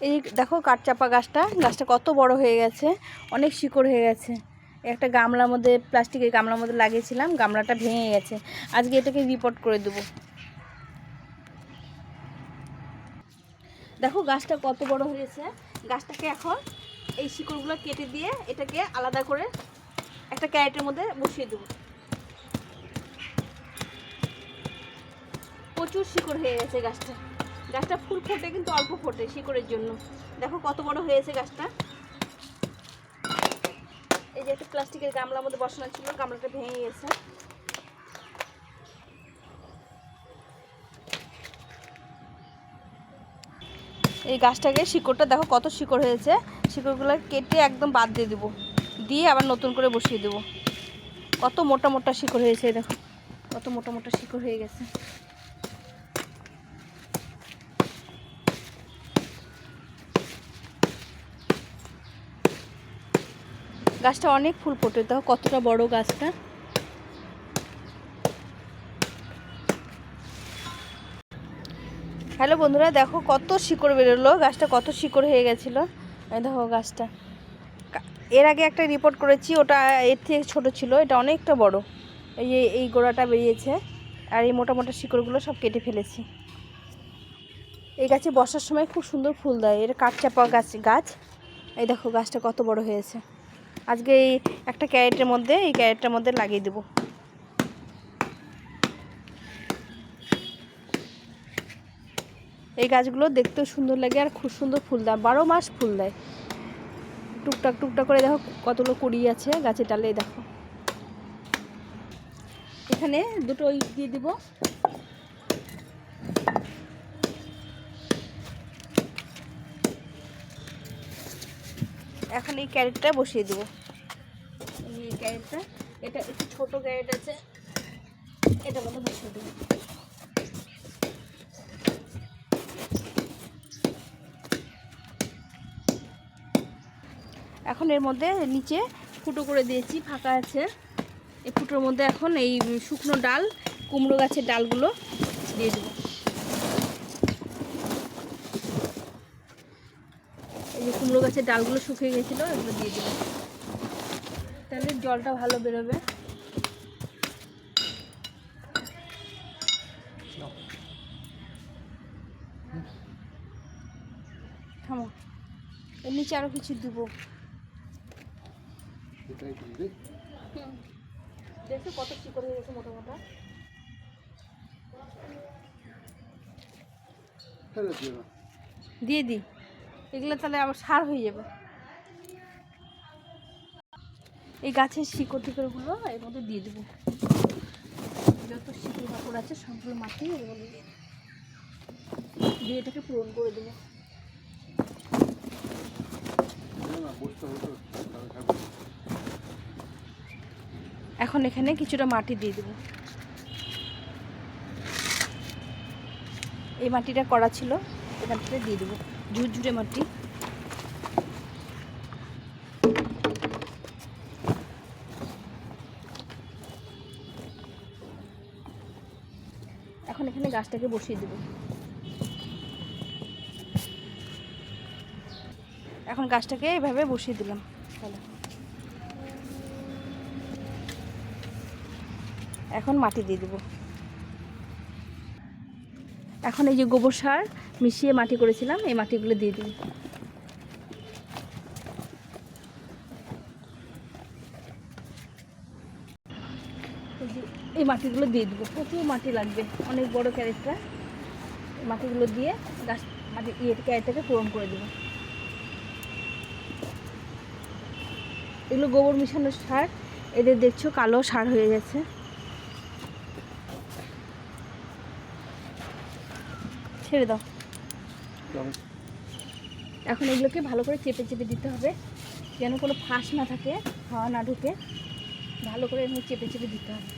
এই দেখো কাঠচাপা গাছটা গাছটা কত বড় হয়ে গেছে, অনেক শিকড় হয়ে গেছে। একটা গামলার মধ্যে, প্লাস্টিকের গামলার মধ্যে লাগিয়েছিলাম, গামলাটা ভেঙে গেছে। আজকে এটাকে রিপোর্ট করে দেবো। দেখো গাছটা কত বড় হয়েছে। গাছটাকে এখন এই শিকড়গুলো কেটে দিয়ে এটাকে আলাদা করে একটা ক্যারেটের মধ্যে বসিয়ে দেবো। প্রচুর শিকড় হয়ে গেছে গাছটা। গাছটা ফুল ফোটে কিন্তু অল্প ফোটে শিকড়ের জন্য। দেখো কত বড় হয়েছে গাছটা। এই যে একটা প্লাস্টিকের গামলার মধ্যে বসানো ছিল, গামলাটা ভেঙে গেছে। এই গাছটাকে শিকড়টা দেখো কত শিকড় হয়েছে। শিকড়গুলো কেটে একদম বাদ দিয়ে দেবো। দিয়ে আবার নতুন করে বসিয়ে দেবো। কত মোটা মোটা শিকড় হয়েছে, দেখো। কত মোটা মোটা শিকড় হয়ে গেছে। গাছটা অনেক ফুল ফোটে, দেখো কতটা বড় গাছটা। হ্যালো বন্ধুরা, দেখো কত শিকড় বেরোলো, গাছটা কত শিকড় হয়ে গেছিল। এই দেখো গাছটা। এর আগে একটা রিপোর্ট করেছি, ওটা এর থেকে ছোটো ছিল, এটা অনেকটা বড়। এই যে, এই গোড়াটা বেরিয়েছে, আর এই মোটা মোটা শিকড়গুলো সব কেটে ফেলেছি। এই গাছে বর্ষার সময় খুব সুন্দর ফুল দেয় এটা কাঠচাপা গাছ গাছ। এই দেখো গাছটা কত বড় হয়েছে। আজকে এই একটা ক্যারেটের মধ্যে, এই ক্যারেটটার মধ্যে লাগিয়ে দেবো। এই গাছগুলো দেখতেও সুন্দর লাগে আর খুব সুন্দর ফুল দেয়, বারো মাস ফুল দেয়। টুকটাক টুকটাক করে দেখো কতগুলো কুড়ি আছে গাছের ডালে, দেখো। এখানে দুটো ওই দিয়ে দিব। এখন এই ক্যারেটটা বসিয়ে দেবো। এই ক্যারেটটা এটা একটু ছোট ক্যারেট আছে এটা মতো বসিয়ে দেবো। এখন এর মধ্যে নিচে ফুটো করে দিয়েছি ফাঁকা আছে। এই ফুটোর মধ্যে এখন এই শুকনো ডাল কুমড়ো গাছের ডালগুলো দিয়ে দেবো। যে কুমড়ো গাছের ডালগুলো শুকিয়ে গেছিল এগুলো দিয়ে দেবো তাহলে জলটা ভালো বেরোবে। থামো। এর নিচে আরও কিছু দেবো। দেখছ কত শিকড় হয়ে গেছে মোটা মোটা। দিয়ে দিই এগুলো তাহলে আবার সার হয়ে যাবে। এই গাছের শিকড় টিকড়গুলো এর মধ্যে দিয়ে দেবো। যত শিকড় কাপড় আছে সবগুলো মাটি দিয়ে এটাকে পূরণ করে দেবো। এখন এখানে কিছুটা মাটি দিয়ে দেবো। এই মাটিটা করা ছিল, এখান থেকে দিয়ে দেবো। ঝুরঝুরে মাটি। এখন এখানে গাছটাকে বসিয়ে দেবো। এখন গাছটাকে এভাবে বসিয়ে দিলাম। তাহলে এখন মাটি দিয়ে দেবো। এখন এই যে গোবর সার মিশিয়ে মাটি করেছিলাম, এই মাটিগুলো দিয়ে দিই। এই মাটিগুলো দিয়ে দেবো। প্রচুর মাটি লাগবে, অনেক বড় ক্যারেটটা। মাটিগুলো দিয়ে গাছ, মাটি ইয়ে ক্যারেটটাকে পূরণ করে দেবো। এগুলো গোবর মিশানো সার, এদের দেখছ কালো সার হয়ে গেছে। ছেড়ে দাও। এখন এগুলোকে ভালো করে চেপে চেপে দিতে হবে যেন কোনো ফাঁস না থাকে হাওয়া না ঢুকে ভালো করে এখানে চেপে চেপে দিতে হবে।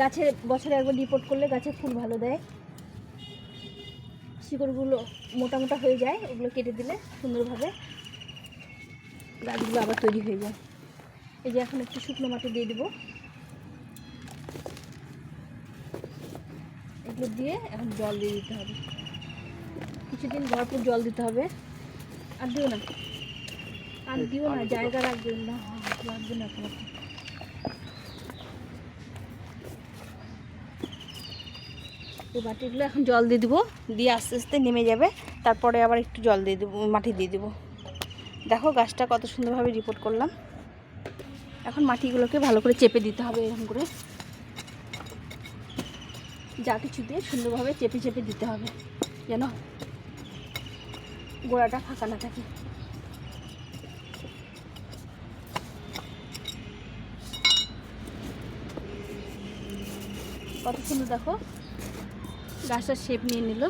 গাছের বছরে একবার রিপোর্ট করলে গাছে ফুল ভালো দেয়। শিকড়গুলো মোটা মোটা হয়ে যায় ওগুলো কেটে দিলে সুন্দরভাবে গাছগুলো আবার তৈরি হয়ে যায়। এই যে এখন একটু শুকনো মাটি দিয়ে দেবো। মাটিগুলো দিয়ে এখন জল দিয়ে দিতে হবে। কিছুদিন ভরপুর জল দিতে হবে। আর দিও না। আর দিও না জায়গা রাখবে না। লাগবে না তোমার এই বাটিগুলো এখন জল দিয়ে দিব। দিয়ে আস্তে আস্তে নেমে যাবে। তারপরে আবার একটু জল দিয়ে দেবো মাটি দিয়ে দেবো। দেখো গাছটা কত সুন্দরভাবে রিপোর্ট করলাম। এখন মাটিগুলোকে ভালো করে চেপে দিতে হবে এরকম করে। যা কিছু দিয়ে সুন্দরভাবে চেপে চেপে দিতে হবে, যেন গোড়াটা ফাঁকা না থাকে। কত সুন্দর দেখো গাছটার শেপ নিয়ে নিল।